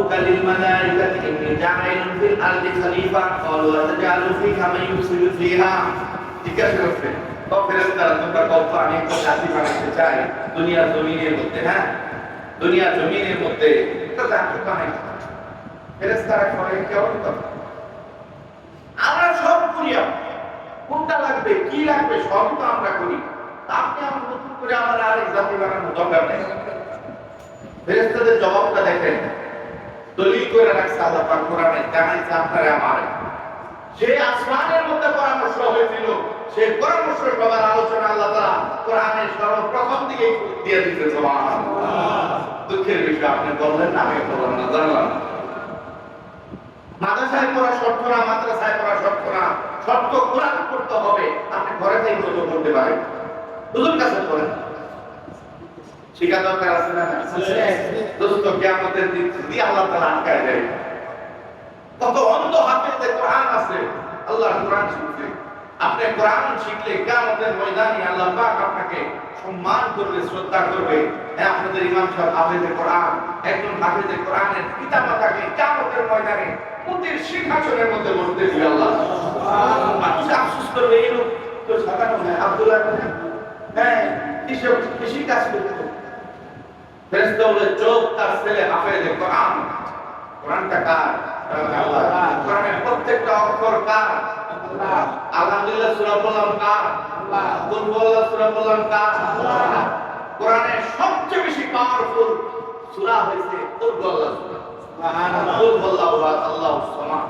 ربك للملائكة إني جاعل في الأرض خليفة قالوا أتجعل فيها من يفسد فيها জিজ্ঞাসা করছে তো ফেরেস্তারা তোমরা কত আমি একটু শান্তি বানাতে চাই দুনিয়া জমিনের মধ্যে হ্যাঁ দুনিয়া জমিনের মধ্যে তো জানতে বানাই ফেরেস্তারা করে কেমন কথা আমরা সব করি কোনটা লাগবে কি লাগবে সব তো আমরা করি তা আপনি আমার নতুন করে আমার আরেক জাতি বানানো দরকার নেই ফেরেস্তাদের জবাবটা দেখেন দলিল করে রাখছে আল্লাহ পাক কোরআনে জানাইছে আপনারে আমার। যে আসমানের মধ্যে পরামর্শ হয়েছিল সেই পরামর্শ সবার আলোচনা আল্লাহ তাআলা কোরআনের সর্বপ্রথম দিকে দিয়ে দিতে দুঃখের বিষয়, আপনি বললেন না, আমি বললাম না, জানলাম। মাদ্রাসায় পড়া শর্ত না, মাদ্রাসায় পড়া শর্ত না। শর্ত কোরআন করতে হবে, আপনি ঘরে থেকে করতে পারেন। হুজুর কাছে পড়েন শিখা দরকার আছে না দোস্ত কিয়ামতের দিন যদি আল্লাহ তাআলা আটকায় দেয় কত অন্ধ হাফেজে কোরআন আছে। আল্লাহ কোরআন শিখছে আপনি কোরআন শিখলে কিয়ামতের ময়দানে আল্লাহ পাক আপনাকে সম্মান করবে শ্রদ্ধা করবে। হ্যাঁ আপনাদের ইমাম সাহেব হাফেজে কোরআন একজন হাফেজে কোরআনের পিতা মাতাকে কিয়ামতের ময়দানে মুক্তির সিংহাসনের মধ্যে বসতে দিবে আল্লাহ। মানুষ আফসোস করবে এই লোক তো সাধারণ আব্দুল্লাহ হ্যাঁ কৃষক কৃষি কাজ করতো ফেরেশতা বলে চোখ তার ছেলে হাফেজে কোরআন। কোরআনটা কার? কোরআনের প্রত্যেকটা অক্ষর কার? আলহামদুলিল্লাহ সূরা বললাম কার কুল হুয়াল্লাহ সূরা বললাম কার কোরআনের সবচেয়ে বেশি পাওয়ারফুল সূরা হইছে কুল সুবহানাল্লাহ। সামাদ।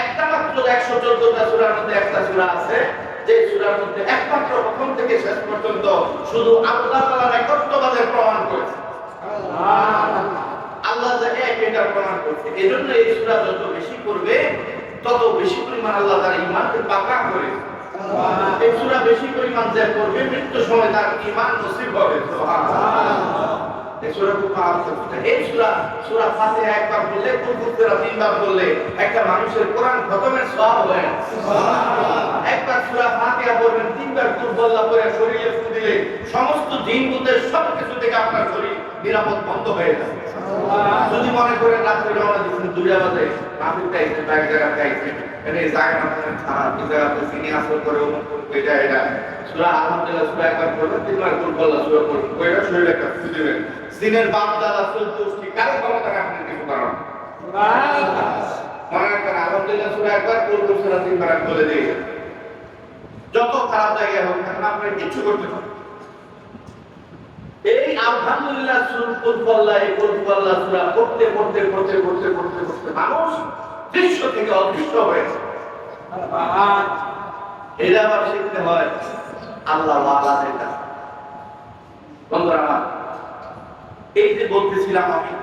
একটা মাত্র 114টা সূরার মধ্যে একটা সূরা আছে। যে সূরার মধ্যে একমাত্র প্রথম থেকে শেষ পর্যন্ত শুধু আল্লাহ তাআলার একত্ববাদের প্রমাণ করেছে। আল্লাহ যে এক এটার প্রমাণ করছে এজন্য এই সূরা যত বেশি করবে তত বেশি পরিমাণ আল্লাহ তার ঈমানকে পাকা করে। এই সূরা বেশি পরিমাণ যে করবে মৃত্যু সময় তার ঈমান নসিব হবে। এই সূরা খুব পাওয়ারফুল। এই সূরা সূরা ফাতিহা একবার বললে কুরকুর তিনবার বললে একটা মানুষের কোরআন খতমের সওয়াব হয় একবার সূরা ফাতিহা পড়বেন তিনবার কুরবল্লাহ পড়ে শরীরে ফু দিলে সমস্ত জিন ভূতের সব কিছু থেকে আপনার শরীর নিরাপদ বন্ধ হয়ে যাবে। যদি মনে করেন রাত্রে রওনা দিচ্ছেন দুইটা বাজে মাফিক চাইছে এক জায়গা চাইছে। এটা এই জায়গা না খারাপ এই জায়গাতে চিনি আসল করে, অমুক এটা এটা। সূরা আলহামদুলিল্লাহ সূরা একবার তিনবার সূরা শরীরে একটা সিনের বাপ দাদা চোদ্দ গোষ্ঠী, কারও ক্ষমতা আপনি কিছু মনে সূরা একবার কুরবুল সূরা তিনবার বলে দিই যত খারাপ জায়গায় হোক না কেন আপনার কিছু করতে পারেন এই আলহামদুলিল্লাহ সুরকুল্লাহ এই কুলকুল্লাহ সূরা পড়তে পড়তে পড়তে পড়তে পড়তে পড়তে মানুষ দৃশ্য থেকে অদৃশ্য হয়েছে এটা আবার শিখতে হয় আল্লাহ আল্লাহদের কাছে। বন্ধুরা এই যে বলতেছিলাম আমি,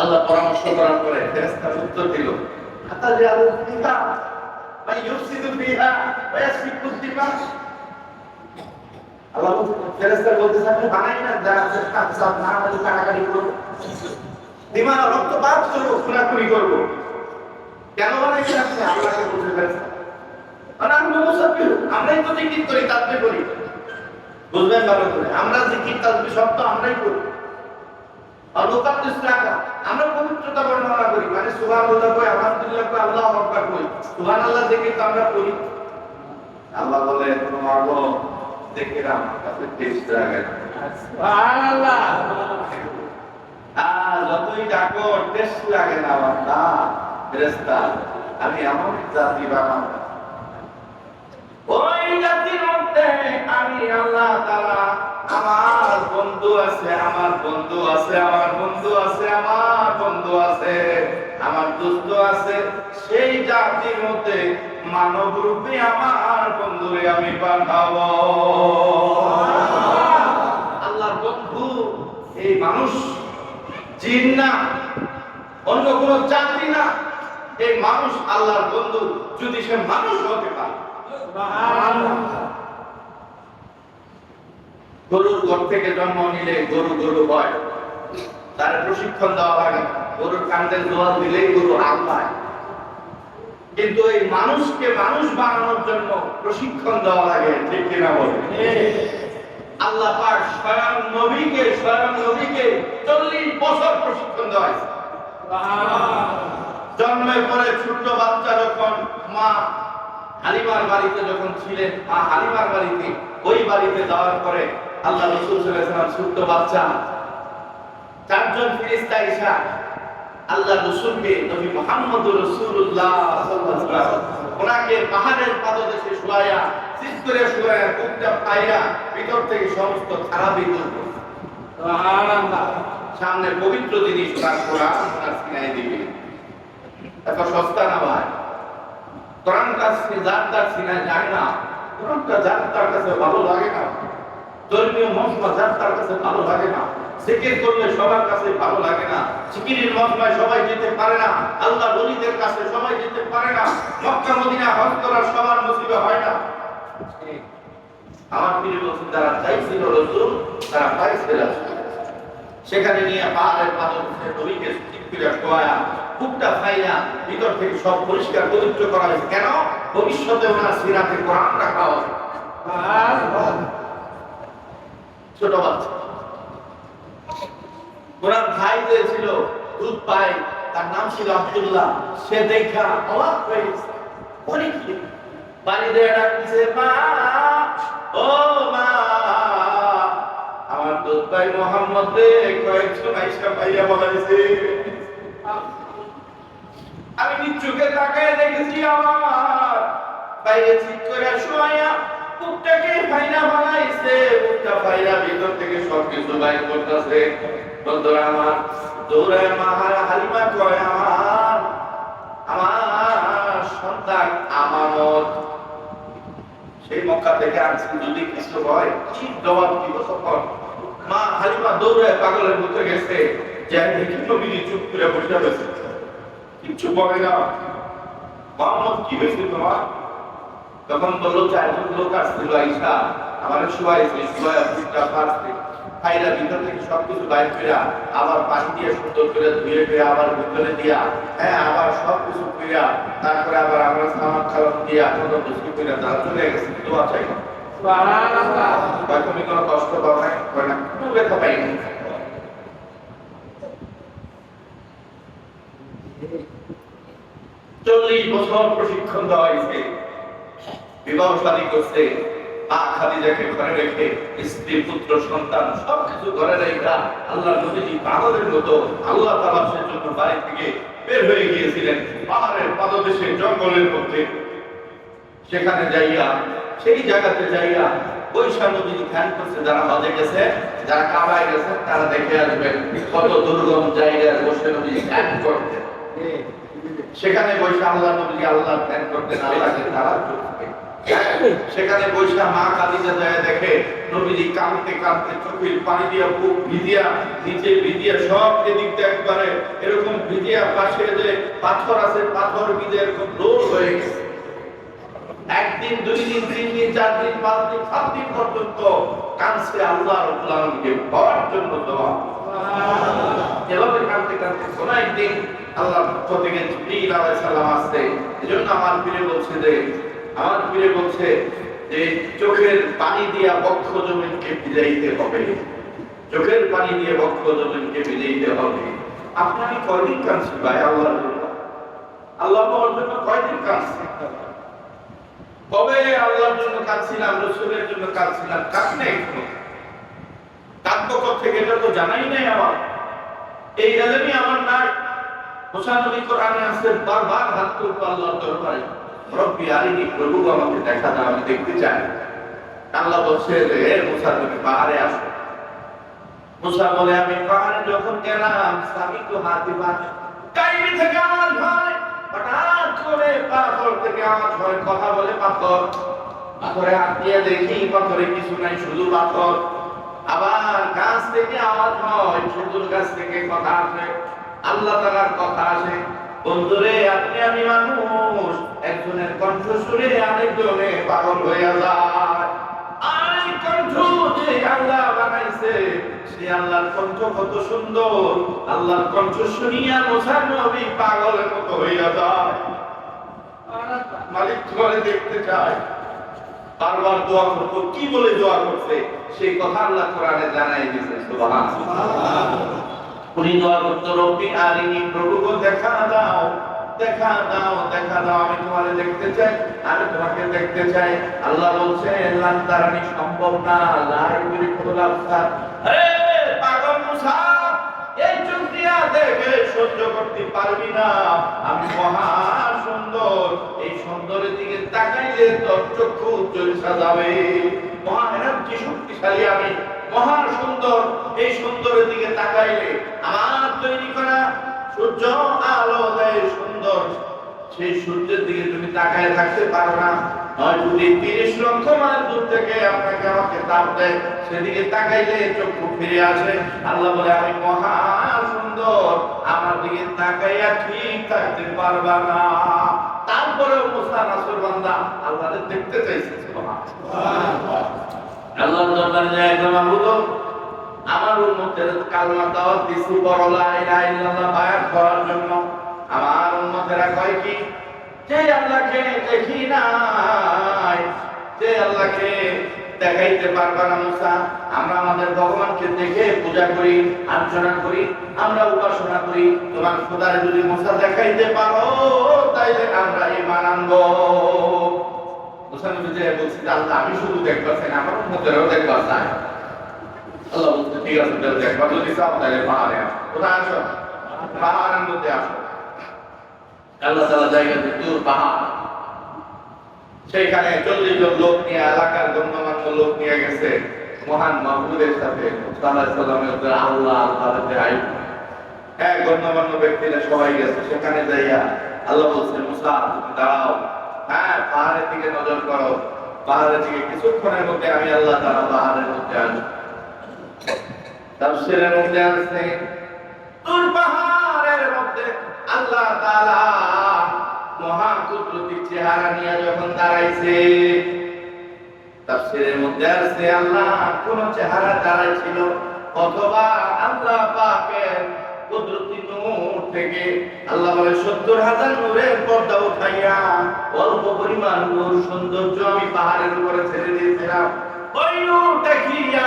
আল্লাহ পরামর্শ করার পরে ফেরেশতা উত্তর দিল হাতা যে আলু ফিহা বা ইউফসিদু ফিহা ওয়া ইয়াসফিকু দিমা আল্লাহ আমি বানাই না, যারা সব না হলে কাটাকাটি করব দিমা রক্তপাত করব খুনাখুনি করব। কেন বানাইছেন আপনি? আল্লাহকে বলতে ফেরেশতা। মানে আমি মুসাফির, আমরাই তো জিকির আমরা জিকির সব তো আমরাই করি। আর লোকাল ইসলাকা আমরা করি। মানে সুবহানাল্লাহ কই আলহামদুলিল্লাহ আল্লাহু আকবার কই। সুবহানাল্লাহ জিকির তো আমরা করি। আল্লাহ বলে তোমার জিকির আমার কাছে টেস্ট লাগে আ যতই ডাকো টেস্ট লাগে না বান্দা ফেরেশতা আমি এমন জাতি বানাবো ওই জাতির মধ্যে আমি আল্লাহ তাআলা আমার বন্ধু আছে আমার বন্ধু আছে আমার বন্ধু আছে আমার বন্ধু আছে আমার দোস্ত আছে। সেই জাতির মধ্যে মানব রূপে আমার বন্ধুরে আমি পাঠাবো আল্লাহর বন্ধু, এই মানুষ, জিন না, অন্য কোন জাতি না, এই মানুষ আল্লাহর বন্ধু, যদি সে মানুষ হতে পারে। গরুর ঘর থেকে জন্ম নিলে গরু গরু হয়। তার প্রশিক্ষণ দেওয়া লাগে গরুর কান্দে জোয়াল দিলেই গরু পায়। কিন্তু এই মানুষকে মানুষ বানানোর জন্য প্রশিক্ষণ দেওয়া লাগে ঠিক কিনা বলে আল্লাহ পাক স্বয়ং নবীকে স্বয়ং নবীকে চল্লিশ বছর প্রশিক্ষণ দেওয়া হয়েছে। জন্মের পরে ছোট্ট বাচ্চা যখন মা হালিমার বাড়িতে যখন ছিলেন মা হালিমার বাড়িতে ওই বাড়িতে যাওয়ার পরে আল্লাহ রসুল সাল্লাম ছোট্ট বাচ্চা চারজন ফিরিস্তা ইসা আল্লাহ রসুলকে নবী মোহাম্মদ রসুল্লাহ ওনাকে পাহাড়ের পাদদেশে শুয়াইয়া করে শুয়াইয়া বুকটা পাইয়া ভিতর থেকে সমস্ত খারাপই সামনে পবিত্র জিনিস তার কোরআন তার দিবে। এত সস্তা না ভাই? কোরআন তার যার তার সিনাই যায় না। কোরআনটা যার তার কাছে ভালো লাগে না। ধর্মীয় মশলা যার তার কাছে ভালো লাগে না। জিকির করলে সবার কাছে ভালো লাগে না। জিকিরের সবাই যেতে পারে না। আল্লাহ বলিদের কাছে সবাই যেতে পারে না। মক্কা মদিনা হজ করার সবার নসিবে হয় না। আমার প্রিয় বলছেন যারা চাইছিল রসুল তারা পাইছে রাসূল। সেখানে নিয়ে পাহাড়ের পাথর নবীকে বুকটা ফাইয়া ভিতর থেকে সব পরিষ্কার পবিত্র করা হয়েছে। কেন? ভবিষ্যতে ওনার সিরাতে কোরআন রাখা হবে ছোট বাচ্চা। ওনার ভাই যে ছিল, দুধ পাই তার নাম ছিল আব্দুল্লাহ। সে দেখা অবাক হয়ে গেছে। অনেক বাড়ি ডাকছে, মা, ও মা, আমার দুধ ভাই মোহাম্মদ রে পাইয়া বলাইছে আমি নিচুকে তাকায় দেখেছি আমার বাইরে ঠিক করে শুয়াইয়া বুকটাকে ফাইনা বানাইছে, বুকটা ফাইনা ভিতর থেকে সব কিছু বাইর করতেছে। বন্ধুরা আমার দৌড়ায় মাহার হালিমা কয় আমার আমার সন্তান আমানত। সেই মক্কা থেকে আনছি যদি কিছু হয়, কি জবাব দিব তখন? মা হালিমা দৌড়ায় পাগলের মতো গেছে, যে দেখি নবীজি চুপ করে বসে রয়েছে। কিচ্ছু বলে না। মোহাম্মদ কি হয়েছে তোমার? তখন বলল, চারজন লোক আসছিল আইসা আমার শুয়াই বুকটা ফাঁসছে খাইরা ভিতর থেকে সবকিছু বাইর করে আবার পানি দিয়ে সুন্দর করে ধুয়ে ধুয়ে আবার ভিতরে দিয়া হ্যাঁ আবার সব কিছু কইরা তারপরে আবার আমরা সামাক খাওয়ান দিয়া কত বসে কইরা তারা চলে গেছে। দোয়া চাই। তুমি কোনো কষ্ট পাও কয় না কোনো ব্যথা পাইনি চল্লিশ বছর প্রশিক্ষণ দেওয়া হয়েছে। বিবাহ শাদী করছে। মা খাদিজাকে ঘরে রেখে স্ত্রী পুত্র সন্তান সবকিছু ঘরে রেখা আল্লাহ নবীজি পাগলের মতো আল্লাহ তাআলা জন্য বাড়ি থেকে বের হয়ে গিয়েছিলেন পাহাড়ের পাদদেশে জঙ্গলের মধ্যে। সেখানে যাইয়া সেই জায়গাতে যাইয়া বৈশা নদী ধ্যান করছে যারা হজে গেছে যারা কাবায় গেছে তারা দেখে আসবেন কত দুর্গম জায়গায় বসে নদী ধ্যান করতে সেখানে বৈশা আল্লাহ নবী আল্লাহ ধ্যান করতেন আল্লাহকে তারা সেখানে বৈশা মা কালিজা যায় দেখে নবীজি কাঁদতে কাঁদতে চোখের পানি দিয়া, বুক ভিজিয়া, নিচে ভিজিয়া, সব এদিক দিয়ে একবারে এরকম ভিজিয়া পাশে যে পাথর আছে, পাথর ভিজে এরকম রোল হয়ে গেছে। একদিন দুই দিন তিন দিন চার দিন পাঁচ দিন সাত দিন পর্যন্ত কানছে আল্লাহ রব্বুল আলামিনকে পাওয়ার জন্য দোয়া এভাবে কাঁদতে কাঁদতে কোন একদিন আল্লাহ থেকে জিবরিল আলাইহিস সালাম আসছে। এজন্য আমার পীরে বলছে যে আমার পীরে বলছে যে চোখের পানি দিয়া বক্ষ জমিনকে ভিজাইতে হবে। চোখের পানি দিয়ে বক্ষ জমিনকে ভিজাইতে হবে। আপনি কয়দিন কাঁদছি ভাই? আল্লাহ পাওয়ার জন্য কয়দিন কাঁদছি কবে আল্লাহর জন্য কাঁদছিলাম, রসুলের জন্য কাঁদছিলাম? কাঁদি নাই এখনও। কাঁদবো থেকে এটা তো জানাই নাই আমার। এই এলেমই আমার নাই। হোসানবী কোরআনে আছে, বারবার হাত তুলবো আল্লাহর দরবারে। রব্বি আরিনি, প্রভু আমাকে দেখা দাও, আমি দেখতে চাই। আল্লাহ বলছে মুসা, তুমি পাহাড়ে আসো মুসা বলে, আমি পাহাড়ে যখন গেলাম তো থেকে আওয়াজ হয় হঠাৎ করে পাথর থেকে আওয়াজ হয় কথা বলে পাথর। পাথরে হাত দিয়ে দেখি, পাথরে কিছু নাই, শুধু পাথর। আবার গাছ থেকে আওয়াজ হয় খেজুর গাছ থেকে কথা আসে। আল্লাহ তালার কথা আসে, বন্ধুরে, আপনি আমি মানুষ একজনের কণ্ঠ শুনে আরেকজনে পাগল যায়। আর কণ্ঠ যে আল্লাহ বানাইছে, সে আল্লাহর কণ্ঠ কত সুন্দর। আল্লাহর কণ্ঠ শুনিয়া মোসার নবী পাগলের মতো যায়। মালিক দেখতে চায়। বারবার দোয়া করতো কি বলে দোয়া করছে? সেই কথা আল্লাহ কোরআনে জানাই দিয়েছে উনি দোয়া করতো, রব্বি আরিনি প্রভুকে দেখা দাও। দেখা দাও দেখা দাও, আমি তোমারে দেখতে চাই আমি তোমাকে দেখতে চাই। আল্লাহ বলছে লান তারানি সম্ভব না লা ইউরিকুল আবসার। আরে পাগল মুসা, এই চোখ দেখে সহ্য করতে পারবি না। আমি মহা সুন্দর, এই সুন্দরের দিকে তাকাইলে তোর চক্ষু জলসা যাবে। মহা এনার্জি শক্তিশালী আমি। মহা সুন্দর, এই সুন্দরের দিকে তাকাইলে আমার তৈরি করা সূর্য আলো দেয় সুন্দর। সেই সূর্যের দিকে তুমি তাকায় থাকতে পারো না। যদি তিরিশ লক্ষ দূর থেকে আপনাকে আমাকে তাপ দেয়। সেদিকে তাকাইলে চক্ষু ফিরে আসে। আল্লাহ বলে আমি মহা সুন্দর, আমার দিকে তাকাইয়া ঠিক থাকতে পারবা না। তারপরেও মুসা নাসুর বান্দা আল্লাহরে দেখতে চাইছে আল্লাহর দরবারে যায় আমার উম্মতের কালমা দাওয়াত দিছি, বড় লা ইলাহা ইল্লাল্লাহ বায়াত করার জন্য। আমার উম্মতেরা কয় কি? যে আল্লাহকে দেখি নাই, যে আল্লাহকে দেখাইতে পারবা না মুসা। আমরা আমাদের ভগবানকে দেখে পূজা করি, আর্চনা করি, আমরা উপাসনা করি। তোমার খোদারে যদি মুসা দেখাইতে পারো, তাইলে আমরা ইমান আনব। মুসা নবী যে বলছি আল্লাহ, আমি শুধু দেখবা চাই আমার উম্মতেরাও দেখবা চাই হ্যাঁ ব্যক্তিরা সবাই গেছে, সেখানে যাইয়া আল্লাহ মুসা তুমি দাঁড়াও। হ্যাঁ পাহাড়ের নজর করো। পাহাড়ের দিকে কিছুক্ষণের মধ্যে আমি আল্লাহ তারা পাহাড়ের মধ্যে আসব। তাফসীরের মধ্যে আছে তুর পাহাড়ের মধ্যে আল্লাহ তাআলা মহা কুদরতি চেহারা নিয়ে যখন দাঁড়াইছে, তাফসীরের মধ্যে আছে, আল্লাহ কোন চেহারা দাঁড়াইছিল, অথবা আল্লাহ পাকের কুদরতি নূর থেকে আল্লাহ বলে, সত্তর হাজার নূরের পর্দা উঠাইয়া অল্প পরিমাণ নূর সৌন্দর্য আমি পাহাড়ের উপরে ছেড়ে দিয়েছিলাম। ওই নূর দেখিয়া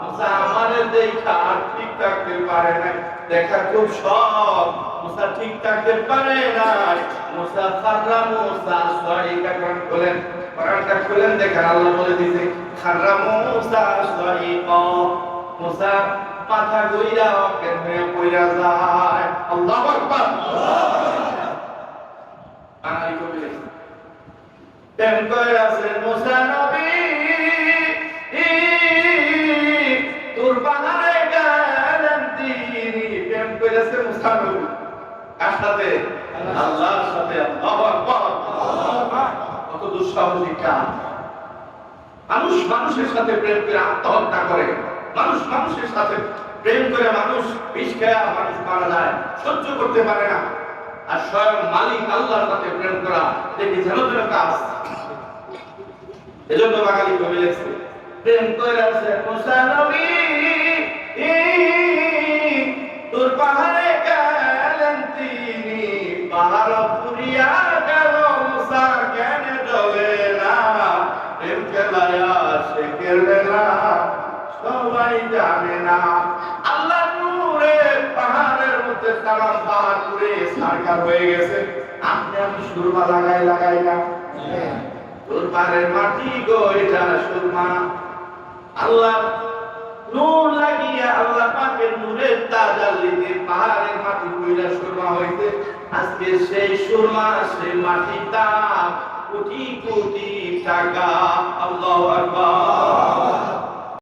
আমাদের দেখা ঠিক থাকতে পারে না দেখা খুব সব মুসা ঠিক থাকতে পারে না মুসা মুসা সরি কারণ বলেন কোরআনটা খুলেন, দেখেন আল্লাহ বলে খাররা, মুসা সরি ক। মুসা গইরা পইরা যায়? আল্লাহু আকবার। কবি। কইরাছেন মুসা নবী সাথে, আল্লাহর সাথে কত দুঃসাহসিক কাজ। মানুষ মানুষের সাথে প্রেম করে আত্মহত্যা করে। মানুষ মানুষের সাথে প্রেম করে মানুষ বিষ খেয়া মানুষ মারা যায়, সহ্য করতে পারে না। আর স্বয়ং মালিক আল্লাহর সাথে প্রেম করা, দেখি যেন যেন কাজ। এজন্য বাঙালি কবি লেখছে, প্রেম করে আছে তোর পাহাড়ে পাহাড় পুরিয়া গেল মুসা কেন ডলে না। প্রেম খেলায়া সে খেলে না সবাই জানে না। আল্লাহ নূরে পাহাড়ের মধ্যে সালাম পাহাড় পুরে সারকার হয়ে গেছে। আপনি আমি সুরমা লাগাই লাগাই না। তোর পাহাড়ের মাটি গো, এটা সুরমা আল্লাহ নূর লাগিয়া আল্লাহ পাকের নূরের তাজাল্লিতে পাহাড়ের মাটি কইরা সুরমা হইতে আজকে সেই সুরমা সেই মাটির দাম কোটি কোটি টাকা। আল্লাহ আকবার।